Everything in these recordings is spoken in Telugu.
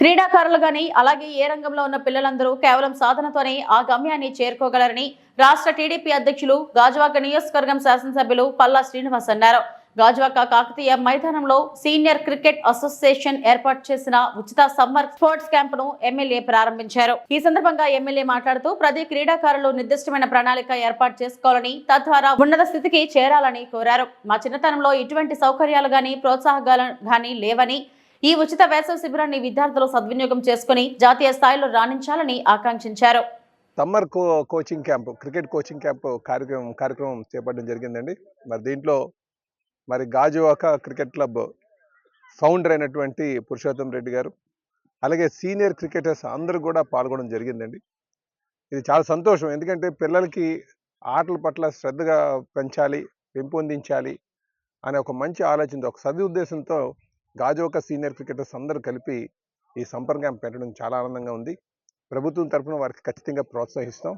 క్రీడాకారులు కానీ అలాగే ఏ రంగంలో ఉన్న పిల్లలందరూ కేవలం సాధనతోనే ఆ గమ్యాన్ని చేరుకోగలరని రాష్ట్ర టీడీపీ అధ్యక్షులు గాజువాక నియోజకవర్గం శాసనసభ్యులు పల్లా శ్రీనివాస్ అన్నారు. గాజువాక కాకతీయ మైదానంలో సీనియర్ క్రికెట్ అసోసియేషన్ ఏర్పాటు చేసిన ఉచిత సమ్మర్ స్పోర్ట్స్ క్యాంపును ఎమ్మెల్యే ప్రారంభించారు. ఈ సందర్భంగా ఎమ్మెల్యే మాట్లాడుతూ ప్రతి క్రీడాకారులు నిర్దిష్టమైన ప్రణాళిక ఏర్పాటు చేసుకోవాలని తద్వారా ఉన్నత స్థితికి చేరాలని కోరారు. మా చిన్నతనంలో ఇటువంటి సౌకర్యాలు గాని ప్రోత్సాహకాలు గాని లేవని ఈ ఉచిత వేసవి శిబిరాన్ని విద్యార్థులు సద్వినియోగం చేసుకుని జాతీయ స్థాయిలో రాణించాలని ఆకాంక్షించారు. సమ్మర్ కో coaching camp cricket coaching camp కార్యక్రమం కార్యక్రమం చేపట్టడం జరిగిందండి. మరి దీంట్లో మరి గాజువాక క్రికెట్ క్లబ్ ఫౌండర్ అయినటువంటి పురుషోత్తం రెడ్డి గారు అలాగే సీనియర్ క్రికెటర్స్ అందరూ కూడా పాల్గొనడం జరిగిందండి. ఇది చాలా సంతోషం. ఎందుకంటే పిల్లలకి ఆటల పట్ల శ్రద్ధగా పెంచాలి పెంపొందించాలి అనే ఒక మంచి ఆలోచనతో ఒక సది ఉద్దేశంతో గాజోక సీనియర్ క్రికెటర్స్ అందరూ కలిపి ఈ సంపర్క క్యాంప్ పెట్టడం చాలా ఆనందంగా ఉంది. ప్రభుత్వం తరఫున వారికి ఖచ్చితంగా ప్రోత్సహిస్తాం.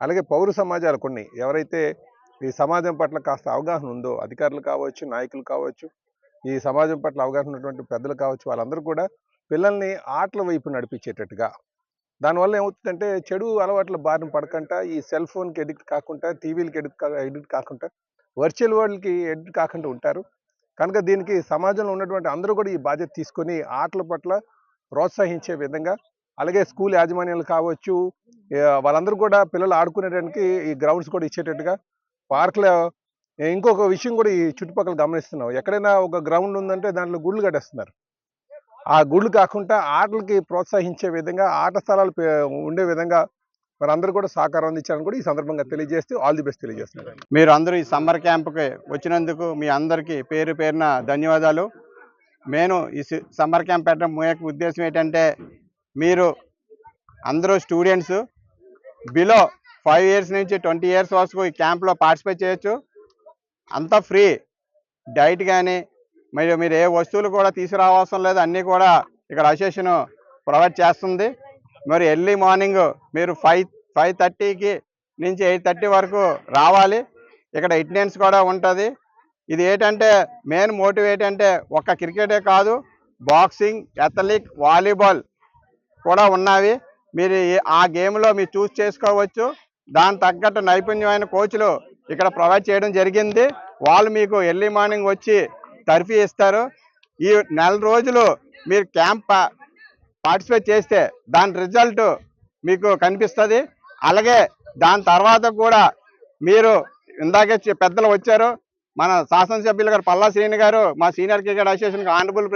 అలాగే పౌర సమాజాలు కొన్ని ఎవరైతే ఈ సమాజం పట్ల కాస్త అవగాహన ఉందో అధికారులు కావచ్చు నాయకులు కావచ్చు ఈ సమాజం పట్ల అవగాహన ఉన్నటువంటి పెద్దలు కావచ్చు వాళ్ళందరూ కూడా పిల్లల్ని ఆటల వైపు నడిపించేటట్టుగా. దానివల్ల ఏమవుతుందంటే చెడు అలవాట్ల బారిన పడకుండా ఈ సెల్ ఫోన్కి ఎడిక్ట్ కాకుండా టీవీలకి ఎడిక్ట్ ఎడిక్ట్ కాకుండా వర్చువల్ వరల్డ్కి ఎడిక్ట్ కాకుండా ఉంటారు. కనుక దీనికి సమాజంలో ఉన్నటువంటి అందరూ కూడా ఈ బాధ్యత తీసుకొని ఆటల పట్ల ప్రోత్సహించే విధంగా అలాగే స్కూల్ యాజమాన్యాలు కావచ్చు వాళ్ళందరూ కూడా పిల్లలు ఆడుకునేటానికి ఈ గ్రౌండ్స్ కూడా ఇచ్చేటట్టుగా పార్క్లో ఇంకొక విషయం కూడా ఈ చుట్టుపక్కల గమనిస్తున్నాం. ఎక్కడైనా ఒక గ్రౌండ్ ఉందంటే దాంట్లో గుళ్ళు కట్టేస్తున్నారు. ఆ గుళ్ళు కాకుండా ఆటలకి ప్రోత్సహించే విధంగా ఆట స్థలాలు ఉండే విధంగా మరి అందరూ కూడా సహకారం అందించాలని కూడా ఈ సందర్భంగా తెలియజేస్తూ ఆల్ ది బెస్ట్ తెలియజేస్తున్నారు మీరు అందరూ ఈ సమ్మర్ క్యాంప్కి వచ్చినందుకు మీ అందరికీ పేరు పేరున ధన్యవాదాలు. నేను ఈ సమ్మర్ క్యాంప్ పెట్టడం ముఖ్య ఉద్దేశం ఏంటంటే మీరు అందరూ స్టూడెంట్స్ బిలో ఫైవ్ ఇయర్స్ నుంచి ట్వంటీ ఇయర్స్ వరకు ఈ క్యాంప్లో పార్టిసిపేట్ చేయొచ్చు. అంతా ఫ్రీ డైట్ కానీ మరియు మీరు ఏ వస్తువులు కూడా తీసుకురావాల్సిన లేదు. అన్నీ కూడా ఇక్కడ అసోసియేషన్ ప్రొవైడ్ చేస్తుంది. మరి ఎర్లీ మార్నింగ్ మీరు ఫైవ్ ఫైవ్ థర్టీకి నుంచి ఎయిట్ థర్టీ వరకు రావాలి. ఇక్కడ అటెండెన్స్ కూడా ఉంటుంది. ఇది ఏంటంటే మెయిన్ మోటివ్ ఏంటంటే ఒక్క క్రికెటే కాదు బాక్సింగ్ అథలిక్ వాలీబాల్ కూడా ఉన్నవి. మీరు ఆ గేమ్లో మీరు చూస్ చేసుకోవచ్చు. దాని తగ్గట్టు నైపుణ్యమైన కోచ్లు ఇక్కడ ప్రొవైడ్ చేయడం జరిగింది. వాళ్ళు మీకు ఎర్లీ మార్నింగ్ వచ్చి తర్ఫీ ఇస్తారు. ఈ నెల రోజులు మీరు క్యాంప్ పార్టిసిపేట్ చేస్తే దాని రిజల్ట్ మీకు కనిపిస్తుంది. అలాగే దాని తర్వాత కూడా మీరు ఇందాకే పెద్దలు వచ్చారు. మన శాసనసభ్యులు గారు పల్లా శ్రీని గారు మా సీనియర్ క్రికెట్ అసోసియేషన్ ఆనరబుల్